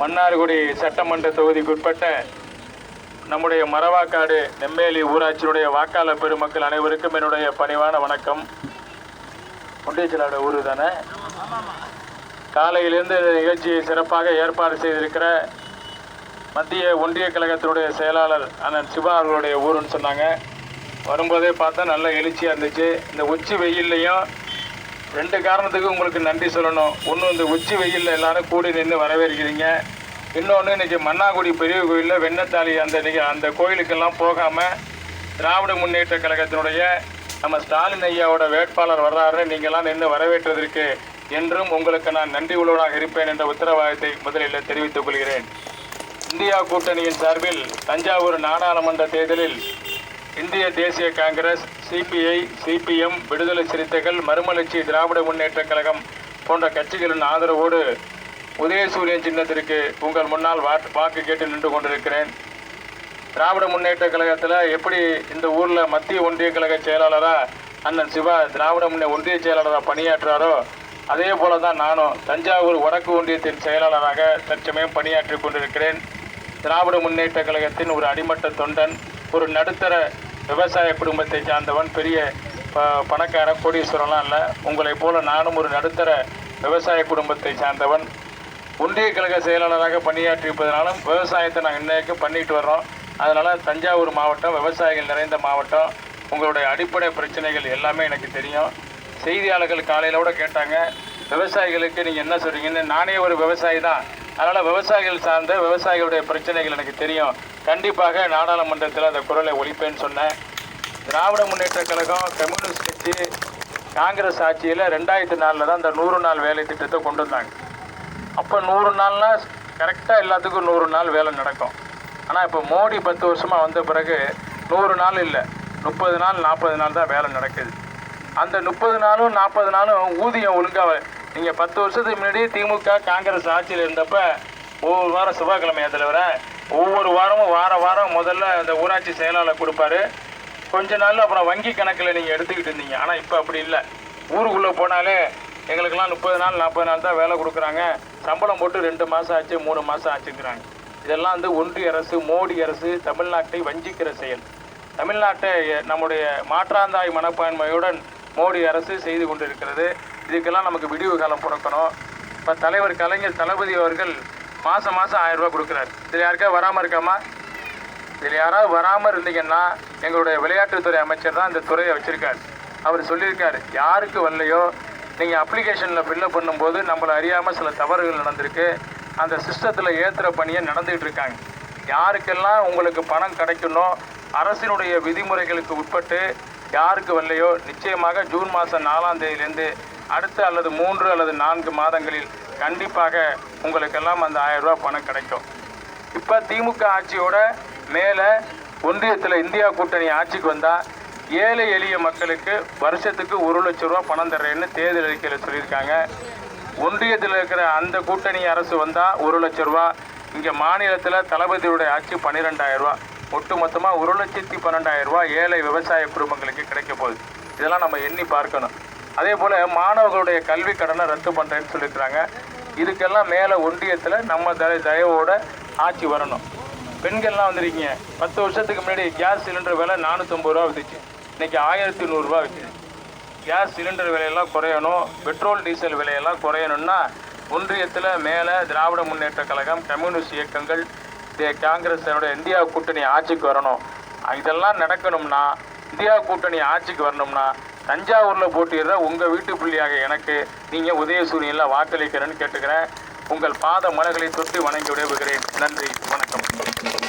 மன்னார்குடி சட்டமன்ற தொகுதிக்குட்பட்ட நம்முடைய மரவாக்காடு நெம்மேலி ஊராட்சியினுடைய வாக்காளர் பெருமக்கள் அனைவருக்கும் என்னுடைய பணிவான வணக்கம். முண்டியச்சலாட ஊர் தானே? காலையிலிருந்து இந்த நிகழ்ச்சியை சிறப்பாக ஏற்பாடு செய்திருக்கிற மத்திய ஒன்றிய கழகத்தினுடைய செயலாளர் அண்ணன் சிவா அவர்களுடைய ஊருன்னு சொன்னாங்க. வரும்போதே பார்த்தா நல்ல எழுச்சியாக இருந்துச்சு. இந்த உச்சி வெயில்லையும் ரெண்டு காரணத்துக்கு உங்களுக்கு நன்றி சொல்லணும். ஒன்று இந்த உச்சி வெயிலில் எல்லாரும் கூடி நின்று வரவேற்கிறீங்க. இன்னொன்று இன்னைக்கு மன்னாகுடி பெரிய கோயிலில் வெண்ணத்தாளி அந்த நீங்கள் அந்த கோயிலுக்கெல்லாம் போகாமல் திராவிட முன்னேற்ற கழகத்தினுடைய நம்ம ஸ்டாலின் ஐயாவோட வேட்பாளர் வர்றாரு. நீங்களாம் நின்று வரவேற்றதற்கு என்றும் உங்களுக்கு நான் நன்றி உள்ளவனாக இருப்பேன் என்ற உத்தரவாதத்தை முதலில் தெரிவித்துக் கொள்கிறேன். இந்தியா கூட்டணியின் சார்பில் தஞ்சாவூர் நாடாளுமன்ற தேர்தலில் இந்திய தேசிய காங்கிரஸ் சிபிஐ சிபிஎம் விடுதலை சிறுத்தைகள் மறுமலர்ச்சி திராவிட முன்னேற்ற கழகம் போன்ற கட்சிகளின் ஆதரவோடு உதயசூரியன் சின்னத்திற்கு உங்கள் முன்னால் வாக்கு வாக்கு கேட்டு நின்று கொண்டிருக்கிறேன். திராவிட முன்னேற்ற கழகத்தில் எப்படி இந்த ஊரில் மத்திய ஒன்றிய கழக செயலாளராக அண்ணன் சிவா திராவிட முன்னே ஒன்றிய செயலாளராக பணியாற்றுறாரோ அதே போல தான் நானும் தஞ்சாவூர் வடக்கு ஒன்றியத்தின் செயலாளராக தற்சமயம் பணியாற்றி கொண்டிருக்கிறேன். திராவிட முன்னேற்ற கழகத்தின் ஒரு அடிமட்ட தொண்டன் ஒரு நடுத்தர விவசாய குடும்பத்தை சார்ந்தவன் பெரிய ப- பணக்கார கோடீஸ்வரன்லாம் இல்லை. உங்களைப் போல நானும் ஒரு நடுத்தர விவசாய குடும்பத்தை சார்ந்தவன். ஒன்றிய கழக செயலாளராக பணியாற்றியிருப்பதனாலும் விவசாயத்தை நாங்கள் இன்றைக்கும் பண்ணிட்டு வர்றோம். அதனால் தஞ்சாவூர் மாவட்டம் விவசாயிகள் நிறைந்த மாவட்டம். உங்களுடைய அடிப்படை பிரச்சனைகள் எல்லாமே எனக்கு தெரியும். செய்தியாளர்கள் காலையில் கூட கேட்டாங்க விவசாயிகளுக்கு நீங்கள் என்ன சொல்கிறீங்கன்னு நானே ஒரு விவசாயி தான். அதனால் விவசாயிகள் சார்ந்த விவசாயிகளுடைய பிரச்சனைகள் எனக்கு தெரியும். கண்டிப்பாக நாடாளுமன்றத்தில் அந்த குரலை ஒழிப்பேன்னு சொன்னேன். திராவிட முன்னேற்ற கழகம் கம்யூனிஸ்ட் கட்சி காங்கிரஸ் ஆட்சியில் ரெண்டாயிரத்தி நாலில் தான் அந்த நூறு நாள் வேலை திட்டத்தை கொண்டு வந்தாங்க. அப்போ நூறு நாள்னா கரெக்டாக எல்லாத்துக்கும் நூறு நாள் வேலை நடக்கும். ஆனால் இப்போ மோடி பத்து வருஷமாக வந்த பிறகு நூறு நாள் இல்லை முப்பது நாள் நாற்பது நாள் தான் வேலை நடக்குது. அந்த முப்பது நாளும் நாற்பது நாளும் ஊதியம் ஒழுங்காக நீங்கள் பத்து வருஷத்துக்கு முன்னாடி திமுக காங்கிரஸ் ஆட்சியில் இருந்தப்போ ஒவ்வொரு வாரம் செவ்வாய்க்கிழமையா தலைவர? ஒவ்வொரு வாரமும் வார வாரம் முதல்ல அந்த ஊராட்சி செயலாளர் கொடுப்பாரு. கொஞ்ச நாள் அப்புறம் வங்கி கணக்கில் நீங்கள் எடுத்துக்கிட்டு இருந்தீங்க. ஆனால் இப்போ அப்படி இல்லை. ஊருக்குள்ளே போனாலே எங்களுக்கெல்லாம் முப்பது நாள் நாற்பது நாள் தான் வேலை கொடுக்குறாங்க. சம்பளம் போட்டு ரெண்டு மாதம் ஆச்சு மூணு மாதம் ஆச்சுங்கிறாங்க. இதெல்லாம் வந்து ஒன்றிய அரசு மோடி அரசு தமிழ்நாட்டை வஞ்சிக்கிற செயல். தமிழ்நாட்டை நம்முடைய மாற்றாந்தாய் மனப்பான்மையுடன் மோடி அரசு செய்து கொண்டிருக்கிறது. இதுக்கெல்லாம் நமக்கு விடிவு காலம் பிறக்கணும். இப்போ தலைவர் கலைஞர் தளபதி அவர்கள் மாதம் மாதம் ஆயிரம் கொடுக்குறாரு. இதில் யாருக்கா வராமல் இருக்காமா? இதில் யாராவது வராமல் இருந்தீங்கன்னா எங்களுடைய விளையாட்டுத்துறை அமைச்சர் தான் இந்த துறையை வச்சுருக்காரு. அவர் சொல்லியிருக்காரு யாருக்கு வரலையோ நீங்கள் அப்ளிகேஷனில் ஃபில்லப் பண்ணும்போது நம்மளை அறியாமல் சில தவறுகள் நடந்திருக்கு. அந்த சிஸ்டத்தில் ஏற்றுற பணியை நடந்துகிட்டு இருக்காங்க. யாருக்கெல்லாம் உங்களுக்கு பணம் கிடைக்கணும் அரசினுடைய விதிமுறைகளுக்கு உட்பட்டு யாருக்கு வரலையோ நிச்சயமாக ஜூன் மாதம் நாலாம் தேதியிலேருந்து அடுத்த அல்லது மூன்று அல்லது நான்கு மாதங்களில் கண்டிப்பாக உங்களுக்கெல்லாம் அந்த ஆயிரம் ரூபாய் பணம் கிடைக்கும். இப்போ திமுக ஆட்சியோட மேலே ஒன்றியத்தில் இந்தியா கூட்டணி ஆட்சிக்கு வந்தால் ஏழை எளிய மக்களுக்கு வருஷத்துக்கு ஒரு லட்ச ரூபா பணம் தர்றேன்னு தேர்தல் அறிக்கையில் சொல்லியிருக்காங்க. ஒன்றியத்தில் இருக்கிற அந்த கூட்டணி அரசு வந்தால் ஒரு லட்ச ரூபா இங்கே மாநிலத்தில் தளபதியுடைய ஆட்சி பன்னிரெண்டாயிரம் ரூபா ஒட்டு மொத்தமாக ஒரு லட்சத்தி பன்னெண்டாயிரம் ரூபா ஏழை விவசாய குடும்பங்களுக்கு கிடைக்க போகுது. இதெல்லாம் நம்ம எண்ணி பார்க்கணும். அதே போல் மாணவர்களுடைய கல்வி கடனை ரத்து பண்ணுறேன்னு சொல்லியிருக்கிறாங்க. இதுக்கெல்லாம் மேலே ஒன்றியத்தில் நம்ம தய தயவோட ஆட்சி வரணும். பெண்கள்லாம் வந்திருக்கீங்க. பத்து வருஷத்துக்கு முன்னாடி கேஸ் சிலிண்டர் விலை நானூற்றம்பது ரூபா வித்துச்சு. இன்றைக்கி ஆயிரத்தி நூறுரூவா விற்கிது கேஸ் சிலிண்டர் விலையெல்லாம் குறையணும். பெட்ரோல் டீசல் விலையெல்லாம் குறையணும்னா ஒன்றியத்தில் மேலே திராவிட முன்னேற்ற கழகம் கம்யூனிஸ்ட் இயக்கங்கள் தே- காங்கிரஸ் இந்தியா கூட்டணி ஆட்சிக்கு வரணும். இதெல்லாம் நடக்கணும்னா இந்தியா கூட்டணி ஆட்சிக்கு வரணும்னா தஞ்சாவூரில் போட்டியிடுற உங்கள் வீட்டு பிள்ளையாக எனக்கு நீங்கள் உதயசூரியனில் வாக்களிக்கிறேன்னு கேட்டுக்கிறேன். உங்கள் பாத மலர்களை தொட்டு வணங்கி விடைபெறுகிறேன். நன்றி. வணக்கம்.